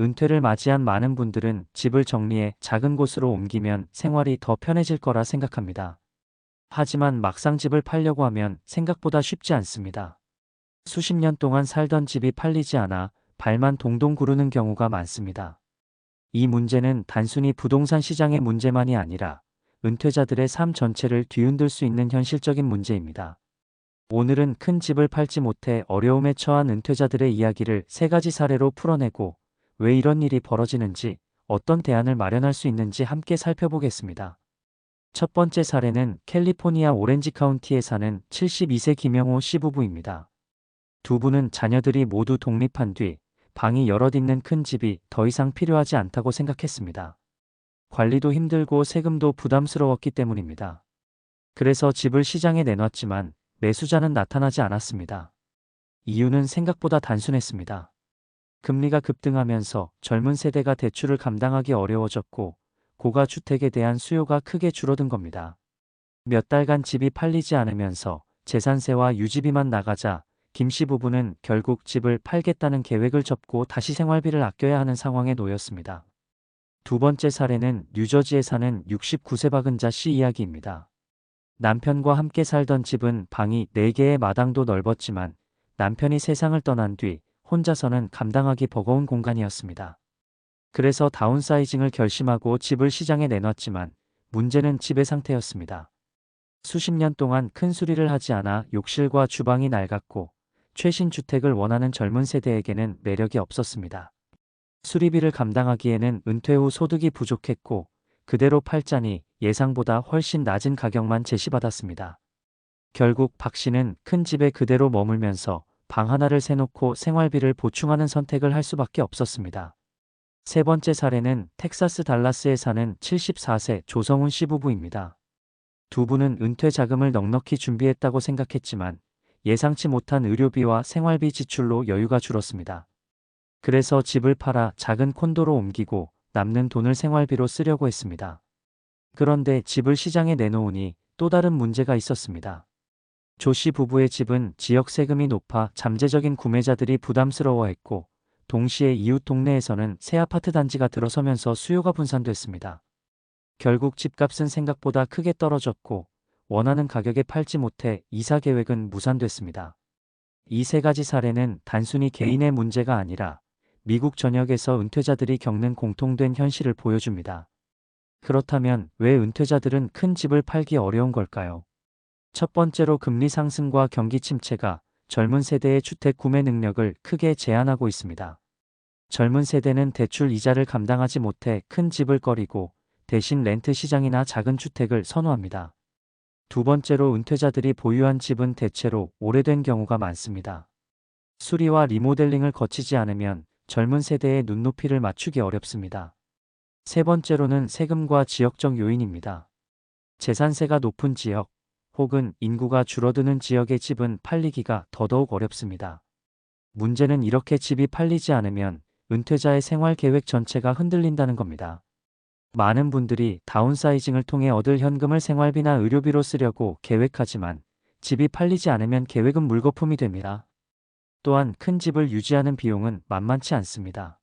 은퇴를 맞이한 많은 분들은 집을 정리해 작은 곳으로 옮기면 생활이 더 편해질 거라 생각합니다. 하지만 막상 집을 팔려고 하면 생각보다 쉽지 않습니다. 수십 년 동안 살던 집이 팔리지 않아 발만 동동 구르는 경우가 많습니다. 이 문제는 단순히 부동산 시장의 문제만이 아니라 은퇴자들의 삶 전체를 뒤흔들 수 있는 현실적인 문제입니다. 오늘은 큰 집을 팔지 못해 어려움에 처한 은퇴자들의 이야기를 세 가지 사례로 풀어내고 왜 이런 일이 벌어지는지 어떤 대안을 마련할 수 있는지 함께 살펴보겠습니다. 첫 번째 사례는 캘리포니아 오렌지 카운티에 사는 72세 김영호 씨 부부입니다. 두 분은 자녀들이 모두 독립한 뒤 방이 여럿 있는 큰 집이 더 이상 필요하지 않다고 생각했습니다. 관리도 힘들고 세금도 부담스러웠기 때문입니다. 그래서 집을 시장에 내놨지만 매수자는 나타나지 않았습니다. 이유는 생각보다 단순했습니다. 금리가 급등하면서 젊은 세대가 대출을 감당하기 어려워졌고 고가 주택에 대한 수요가 크게 줄어든 겁니다. 몇 달간 집이 팔리지 않으면서 재산세와 유지비만 나가자 김 씨 부부는 결국 집을 팔겠다는 계획을 접고 다시 생활비를 아껴야 하는 상황에 놓였습니다. 두 번째 사례는 뉴저지에 사는 69세 박은자 씨 이야기입니다. 남편과 함께 살던 집은 방이 4개의 마당도 넓었지만 남편이 세상을 떠난 뒤 혼자서는 감당하기 버거운 공간이었습니다. 그래서 다운사이징을 결심하고 집을 시장에 내놨지만 문제는 집의 상태였습니다. 수십 년 동안 큰 수리를 하지 않아 욕실과 주방이 낡았고 최신 주택을 원하는 젊은 세대에게는 매력이 없었습니다. 수리비를 감당하기에는 은퇴 후 소득이 부족했고 그대로 팔자니 예상보다 훨씬 낮은 가격만 제시받았습니다. 결국 박 씨는 큰 집에 그대로 머물면서 방 하나를 세놓고 생활비를 보충하는 선택을 할 수밖에 없었습니다. 세 번째 사례는 텍사스 달라스에 사는 74세 조성훈 씨 부부입니다. 두 분은 은퇴 자금을 넉넉히 준비했다고 생각했지만 예상치 못한 의료비와 생활비 지출로 여유가 줄었습니다. 그래서 집을 팔아 작은 콘도로 옮기고 남는 돈을 생활비로 쓰려고 했습니다. 그런데 집을 시장에 내놓으니 또 다른 문제가 있었습니다. 조씨 부부의 집은 지역 세금이 높아 잠재적인 구매자들이 부담스러워했고 동시에 이웃 동네에서는 새 아파트 단지가 들어서면서 수요가 분산됐습니다. 결국 집값은 생각보다 크게 떨어졌고 원하는 가격에 팔지 못해 이사 계획은 무산됐습니다. 이 세 가지 사례는 단순히 개인의 문제가 아니라 미국 전역에서 은퇴자들이 겪는 공통된 현실을 보여줍니다. 그렇다면 왜 은퇴자들은 큰 집을 팔기 어려운 걸까요? 첫 번째로 금리 상승과 경기 침체가 젊은 세대의 주택 구매 능력을 크게 제한하고 있습니다. 젊은 세대는 대출 이자를 감당하지 못해 큰 집을 꺼리고 대신 렌트 시장이나 작은 주택을 선호합니다. 두 번째로 은퇴자들이 보유한 집은 대체로 오래된 경우가 많습니다. 수리와 리모델링을 거치지 않으면 젊은 세대의 눈높이를 맞추기 어렵습니다. 세 번째로는 세금과 지역적 요인입니다. 재산세가 높은 지역 혹은 인구가 줄어드는 지역의 집은 팔리기가 더더욱 어렵습니다. 문제는 이렇게 집이 팔리지 않으면 은퇴자의 생활 계획 전체가 흔들린다는 겁니다. 많은 분들이 다운사이징을 통해 얻을 현금을 생활비나 의료비로 쓰려고 계획하지만 집이 팔리지 않으면 계획은 물거품이 됩니다. 또한 큰 집을 유지하는 비용은 만만치 않습니다.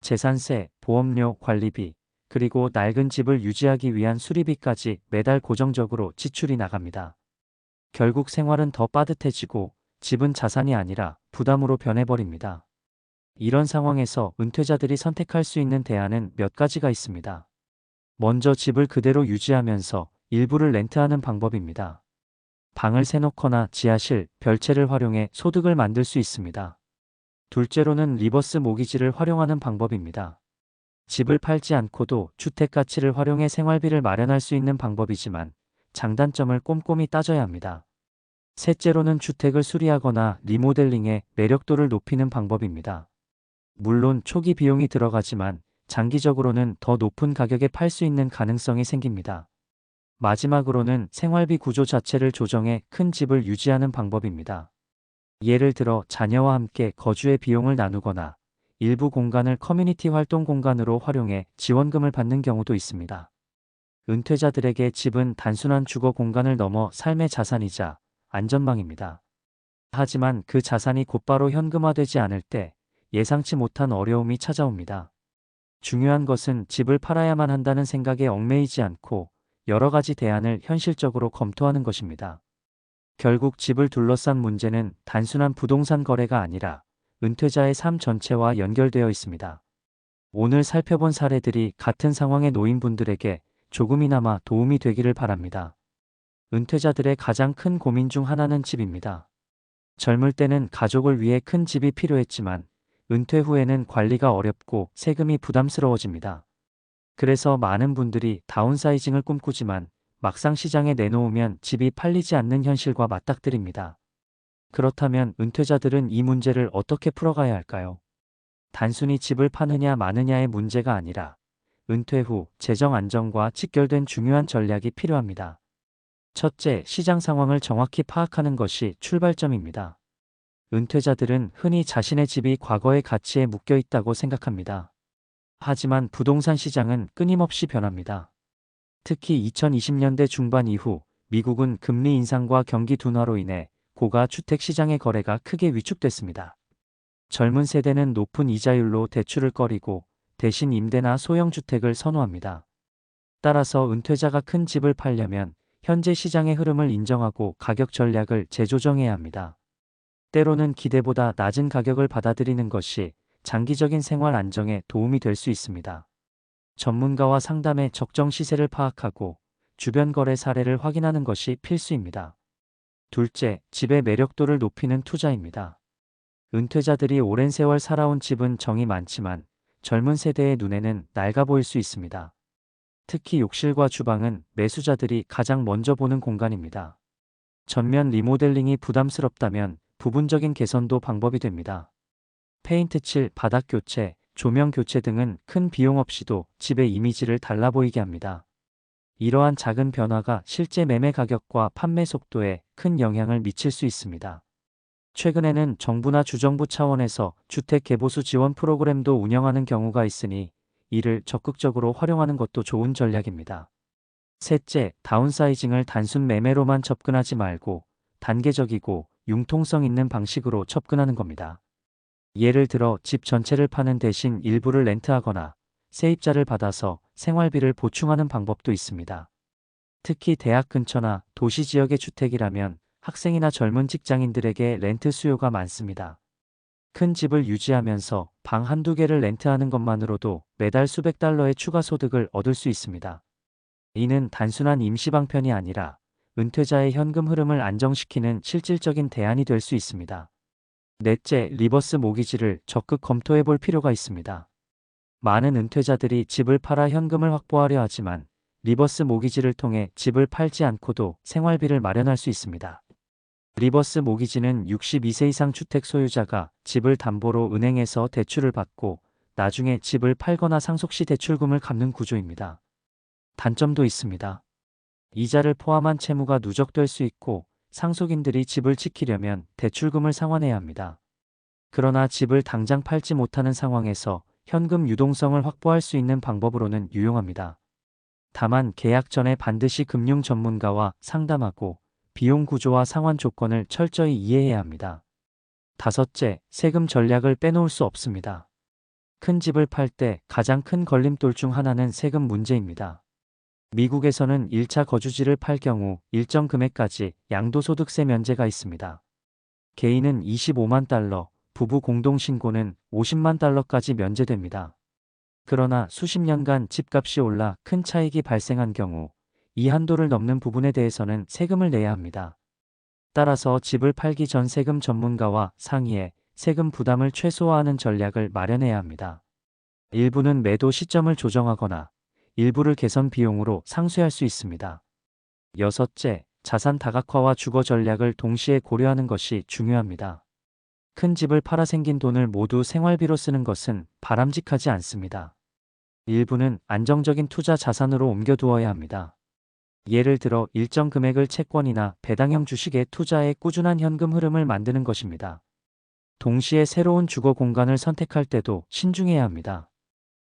재산세, 보험료, 관리비, 그리고 낡은 집을 유지하기 위한 수리비까지 매달 고정적으로 지출이 나갑니다. 결국 생활은 더 빠듯해지고 집은 자산이 아니라 부담으로 변해버립니다. 이런 상황에서 은퇴자들이 선택할 수 있는 대안은 몇 가지가 있습니다. 먼저 집을 그대로 유지하면서 일부를 렌트하는 방법입니다. 방을 세놓거나 지하실, 별채를 활용해 소득을 만들 수 있습니다. 둘째로는 리버스 모기지를 활용하는 방법입니다. 집을 팔지 않고도 주택 가치를 활용해 생활비를 마련할 수 있는 방법이지만 장단점을 꼼꼼히 따져야 합니다. 셋째로는 주택을 수리하거나 리모델링해 매력도를 높이는 방법입니다. 물론 초기 비용이 들어가지만 장기적으로는 더 높은 가격에 팔 수 있는 가능성이 생깁니다. 마지막으로는 생활비 구조 자체를 조정해 큰 집을 유지하는 방법입니다. 예를 들어 자녀와 함께 거주의 비용을 나누거나 일부 공간을 커뮤니티 활동 공간으로 활용해 지원금을 받는 경우도 있습니다. 은퇴자들에게 집은 단순한 주거 공간을 넘어 삶의 자산이자 안전망입니다. 하지만 그 자산이 곧바로 현금화되지 않을 때 예상치 못한 어려움이 찾아옵니다. 중요한 것은 집을 팔아야만 한다는 생각에 얽매이지 않고 여러 가지 대안을 현실적으로 검토하는 것입니다. 결국 집을 둘러싼 문제는 단순한 부동산 거래가 아니라 은퇴자의 삶 전체와 연결되어 있습니다. 오늘 살펴본 사례들이 같은 상황의 노인분들에게 조금이나마 도움이 되기를 바랍니다. 은퇴자들의 가장 큰 고민 중 하나는 집입니다. 젊을 때는 가족을 위해 큰 집이 필요했지만 은퇴 후에는 관리가 어렵고 세금이 부담스러워집니다. 그래서 많은 분들이 다운사이징을 꿈꾸지만 막상 시장에 내놓으면 집이 팔리지 않는 현실과 맞닥뜨립니다. 그렇다면 은퇴자들은 이 문제를 어떻게 풀어가야 할까요? 단순히 집을 파느냐 마느냐의 문제가 아니라 은퇴 후 재정 안정과 직결된 중요한 전략이 필요합니다. 첫째, 시장 상황을 정확히 파악하는 것이 출발점입니다. 은퇴자들은 흔히 자신의 집이 과거의 가치에 묶여 있다고 생각합니다. 하지만 부동산 시장은 끊임없이 변합니다. 특히 2020년대 중반 이후 미국은 금리 인상과 경기 둔화로 인해 고가 주택 시장의 거래가 크게 위축됐습니다. 젊은 세대는 높은 이자율로 대출을 꺼리고 대신 임대나 소형 주택을 선호합니다. 따라서 은퇴자가 큰 집을 팔려면 현재 시장의 흐름을 인정하고 가격 전략을 재조정해야 합니다. 때로는 기대보다 낮은 가격을 받아들이는 것이 장기적인 생활 안정에 도움이 될 수 있습니다. 전문가와 상담해 적정 시세를 파악하고 주변 거래 사례를 확인하는 것이 필수입니다. 둘째, 집의 매력도를 높이는 투자입니다. 은퇴자들이 오랜 세월 살아온 집은 정이 많지만 젊은 세대의 눈에는 낡아 보일 수 있습니다. 특히 욕실과 주방은 매수자들이 가장 먼저 보는 공간입니다. 전면 리모델링이 부담스럽다면 부분적인 개선도 방법이 됩니다. 페인트 칠, 바닥 교체, 조명 교체 등은 큰 비용 없이도 집의 이미지를 달라 보이게 합니다. 이러한 작은 변화가 실제 매매 가격과 판매 속도에 큰 영향을 미칠 수 있습니다. 최근에는 정부나 주정부 차원에서 주택 개보수 지원 프로그램도 운영하는 경우가 있으니 이를 적극적으로 활용하는 것도 좋은 전략입니다. 셋째, 다운사이징을 단순 매매로만 접근하지 말고 단계적이고 융통성 있는 방식으로 접근하는 겁니다. 예를 들어 집 전체를 파는 대신 일부를 렌트하거나 세입자를 받아서 생활비를 보충하는 방법도 있습니다. 특히 대학 근처나 도시 지역의 주택이라면 학생이나 젊은 직장인들에게 렌트 수요가 많습니다. 큰 집을 유지하면서 방 한두 개를 렌트하는 것만으로도 매달 수백 달러의 추가 소득을 얻을 수 있습니다. 이는 단순한 임시방편이 아니라 은퇴자의 현금 흐름을 안정시키는 실질적인 대안이 될 수 있습니다. 넷째, 리버스 모기지를 적극 검토해 볼 필요가 있습니다. 많은 은퇴자들이 집을 팔아 현금을 확보하려 하지만 리버스 모기지를 통해 집을 팔지 않고도 생활비를 마련할 수 있습니다. 리버스 모기지는 62세 이상 주택 소유자가 집을 담보로 은행에서 대출을 받고 나중에 집을 팔거나 상속 시 대출금을 갚는 구조입니다. 단점도 있습니다. 이자를 포함한 채무가 누적될 수 있고 상속인들이 집을 지키려면 대출금을 상환해야 합니다. 그러나 집을 당장 팔지 못하는 상황에서 현금 유동성을 확보할 수 있는 방법으로는 유용합니다. 다만 계약 전에 반드시 금융 전문가와 상담하고 비용 구조와 상환 조건을 철저히 이해해야 합니다. 다섯째, 세금 전략을 빼놓을 수 없습니다. 큰 집을 팔 때 가장 큰 걸림돌 중 하나는 세금 문제입니다. 미국에서는 1차 거주지를 팔 경우 일정 금액까지 양도소득세 면제가 있습니다. 개인은 25만 달러, 부부 공동신고는 50만 달러까지 면제됩니다. 그러나 수십 년간 집값이 올라 큰 차익이 발생한 경우 이 한도를 넘는 부분에 대해서는 세금을 내야 합니다. 따라서 집을 팔기 전 세금 전문가와 상의해 세금 부담을 최소화하는 전략을 마련해야 합니다. 일부는 매도 시점을 조정하거나 일부를 개선 비용으로 상쇄할 수 있습니다. 여섯째, 자산 다각화와 주거 전략을 동시에 고려하는 것이 중요합니다. 큰 집을 팔아 생긴 돈을 모두 생활비로 쓰는 것은 바람직하지 않습니다. 일부는 안정적인 투자 자산으로 옮겨두어야 합니다. 예를 들어 일정 금액을 채권이나 배당형 주식에 투자해 꾸준한 현금 흐름을 만드는 것입니다. 동시에 새로운 주거 공간을 선택할 때도 신중해야 합니다.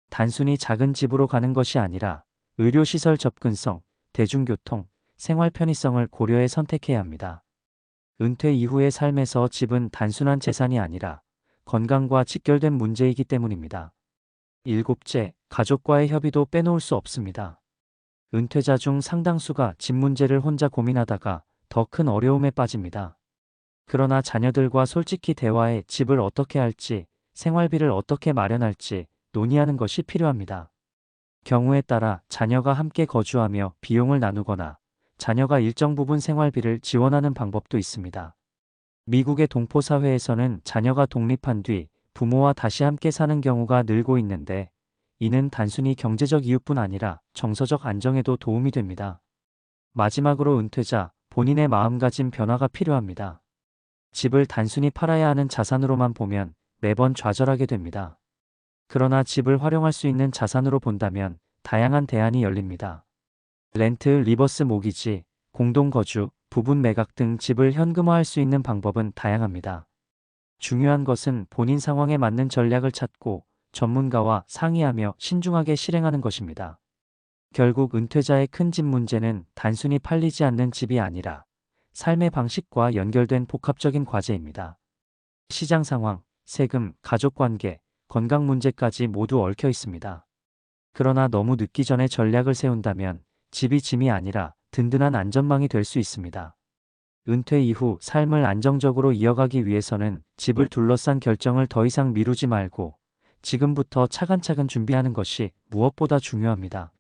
단순히 작은 집으로 가는 것이 아니라 의료시설 접근성, 대중교통, 생활 편의성을 고려해 선택해야 합니다. 은퇴 이후의 삶에서 집은 단순한 재산이 아니라 건강과 직결된 문제이기 때문입니다. 일곱째, 가족과의 협의도 빼놓을 수 없습니다. 은퇴자 중 상당수가 집 문제를 혼자 고민하다가 더 큰 어려움에 빠집니다. 그러나 자녀들과 솔직히 대화해 집을 어떻게 할지, 생활비를 어떻게 마련할지 논의하는 것이 필요합니다. 경우에 따라 자녀가 함께 거주하며 비용을 나누거나 자녀가 일정 부분 생활비를 지원하는 방법도 있습니다. 미국의 동포사회에서는 자녀가 독립한 뒤 부모와 다시 함께 사는 경우가 늘고 있는데 이는 단순히 경제적 이유뿐 아니라 정서적 안정에도 도움이 됩니다. 마지막으로 은퇴자, 본인의 마음가짐 변화가 필요합니다. 집을 단순히 팔아야 하는 자산으로만 보면 매번 좌절하게 됩니다. 그러나 집을 활용할 수 있는 자산으로 본다면 다양한 대안이 열립니다. 렌트, 리버스 모기지, 공동거주, 부분 매각 등 집을 현금화할 수 있는 방법은 다양합니다. 중요한 것은 본인 상황에 맞는 전략을 찾고 전문가와 상의하며 신중하게 실행하는 것입니다. 결국 은퇴자의 큰 집 문제는 단순히 팔리지 않는 집이 아니라 삶의 방식과 연결된 복합적인 과제입니다. 시장 상황, 세금, 가족 관계, 건강 문제까지 모두 얽혀 있습니다. 그러나 너무 늦기 전에 전략을 세운다면 집이 짐이 아니라 든든한 안전망이 될 수 있습니다. 은퇴 이후 삶을 안정적으로 이어가기 위해서는 집을 둘러싼 결정을 더 이상 미루지 말고 지금부터 차근차근 준비하는 것이 무엇보다 중요합니다.